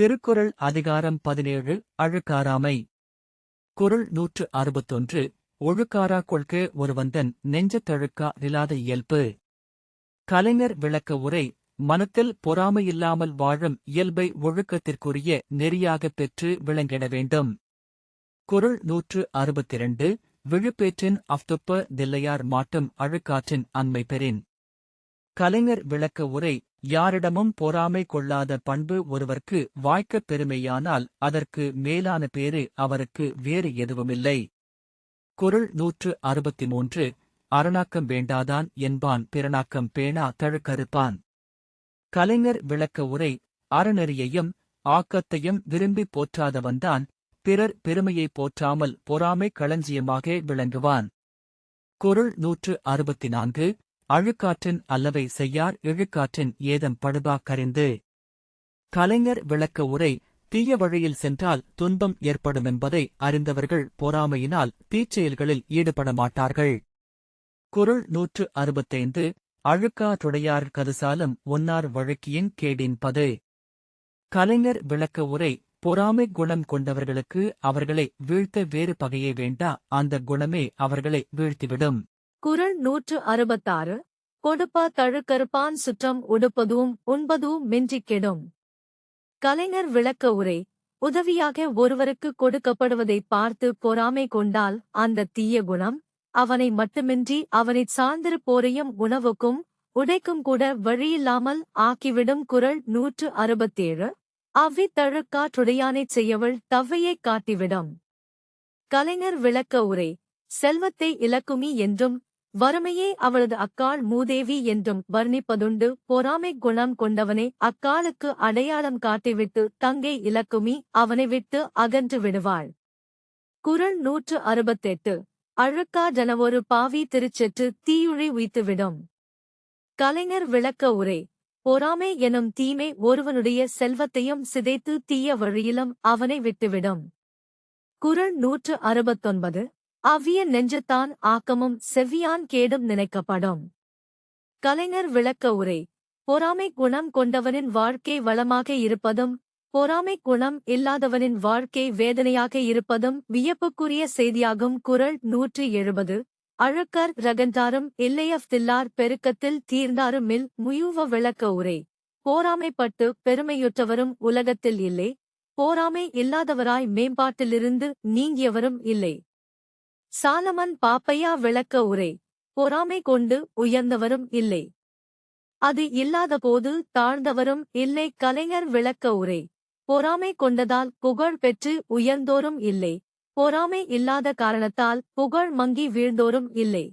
திருக்குறள் அதிகாரம் பதினேழு அழுக்காராமை குரல் நூற்று அறுபத்தொன்று ஒழுக்காரா கொள்கை ஒருவந்தன் நெஞ்சத்தழுக்கா நிலாத இயல்பு. கலைஞர் விளக்க உரை மனத்தில் பொறாமையில்லாமல் வாழும் இயல்பை ஒழுக்கத்திற்குரிய நெறியாகப் பெற்று விளங்கிட வேண்டும். குரல் நூற்று அறுபத்திரண்டு விழுப்பேற்றின் அஃதுப்ப தில்லையார் மாட்டும் அழுக்காற்றின் அண்மை பெறின். கலைஞர் விளக்க உரை யாரிடமும் பொறாமை கொள்ளாத பண்பு ஒருவர்க்கு வாய்க்கப் பெருமையானால் அதற்கு மேலான பேறு அவருக்கு வேறு எதுவுமில்லை. குரல் நூற்று அறுபத்தி மூன்று அரணாக்கம் வேண்டாதான் என்பான் பிறனாக்கம் பேணா தழுக்கறுப்பான். கலைஞர் விளக்க உரை அறநெறியையும் ஆக்கத்தையும் விரும்பி போற்றாதவன்தான் பிறர் பெருமையைப் போற்றாமல் பொறாமை களஞ்சியமாக விளங்குவான். குரல் நூற்று அறுபத்தி நான்கு அழுக்காற்றின் அல்லவை செய்யார் இழுக்காற்றின் ஏதம் படுபா கரிந்து. கலைஞர் விளக்க உரை தீய வழியில் சென்றால் துன்பம் ஏற்படுமென்பதை அறிந்தவர்கள் பொறாமையினால் தீச்செயல்களில் ஈடுபட மாட்டார்கள். குரல் நூற்று அறுபத்தைந்து அழுக்கா துடையார் கதுசாலும் ஒன்னார் வழக்கியின் கேடின் பது. கலைஞர் விளக்க உரை பொறாமை குணம் கொண்டவர்களுக்கு அவர்களை வீழ்த்த வேறு பகையே வேண்டா அந்த குணமே அவர்களை வீழ்த்திவிடும். குரல் நூற்று அறுபத்தாறு கொடுப்பா தழுக்கருப்பான் சுற்றம் உடுப்பதும் உண்பதும் மின்றிக் கெடும். கலைஞர் விளக்க உரை உதவியாக ஒருவருக்கு கொடுக்கப்படுவதைப் பார்த்து பொறாமை கொண்டால் அந்த தீய குணம் அவனை மட்டுமின்றி அவனைச் சார்ந்திருப்போரையும் உணவுக்கும் உடைக்கும் கூட வழியில்லாமல் ஆக்கிவிடும் குறள் நூற்று அறுபத்தேழு அவ்வி தழுக்காற்றுடையானைச் செய்யவள் தவ்வையைக் காட்டிவிடும். கலைஞர் விளக்க உரை செல்வத்தை இலக்குமி என்றும் வறுமையே அவளது அக்காள் மூதேவி என்றும் வர்ணிப்பதுண்டு பொறாமை குணம் கொண்டவனை அக்காளுக்கு அடையாளம் காட்டிவிட்டு தங்கை இலக்குமி அவனை விட்டு அகன்று விடுவாள். குரல் நூற்று அறுபத்தெட்டு. அழுக்கா ஜனவொரு பாவி திருச்செற்று தீயுழி உய்த்துவிடும். கலைஞர் விளக்க உரை. பொறாமை எனும் தீமை ஒருவனுடைய செல்வத்தையும் சிதைத்து தீய வழியிலும் அவனை விட்டுவிடும். குரல் நூற்று அறுபத்தொன்பது. அவ்விய நெஞ்சத்தான் ஆக்கமும் செவ்வியான் கேடும் நினைக்கப்படும். கலைஞர் விளக்க உரை. பொறாமை குணம் கொண்டவனின் வாழ்க்கை வளமாக இருப்பதும் பொறாமை குணம் இல்லாதவனின் வாழ்க்கை வேதனையாக இருப்பதும் வியப்புக்குரிய செய்தியாகும் குரல் நூற்றி எழுபது. அழுக்கர் ரகந்தாரும் இல்லையஃதில்லார் பெருக்கத்தில் தீர்ந்தாருமில் முயுவ விளக்க உரை. போராமைப்பட்டு பெருமையுற்றவரும் உலகத்தில் இல்லை. போராமை இல்லாதவராய் மேம்பாட்டிலிருந்து நீங்கியவரும் இல்லை. சாலமன் பாப்பையா விளக்க உரை. பொறாமை கொண்டு உயர்ந்தவரும் இல்லை. அது இல்லாதபோது தாழ்ந்தவரும் இல்லை கலைஞர் விளக்க உரை. பொறாமை கொண்டதால் புகழ் பெற்று உயர்ந்தோரும் இல்லை. பொறாமை இல்லாத காரணத்தால் புகழ் மங்கி வீழ்ந்தோரும் இல்லை.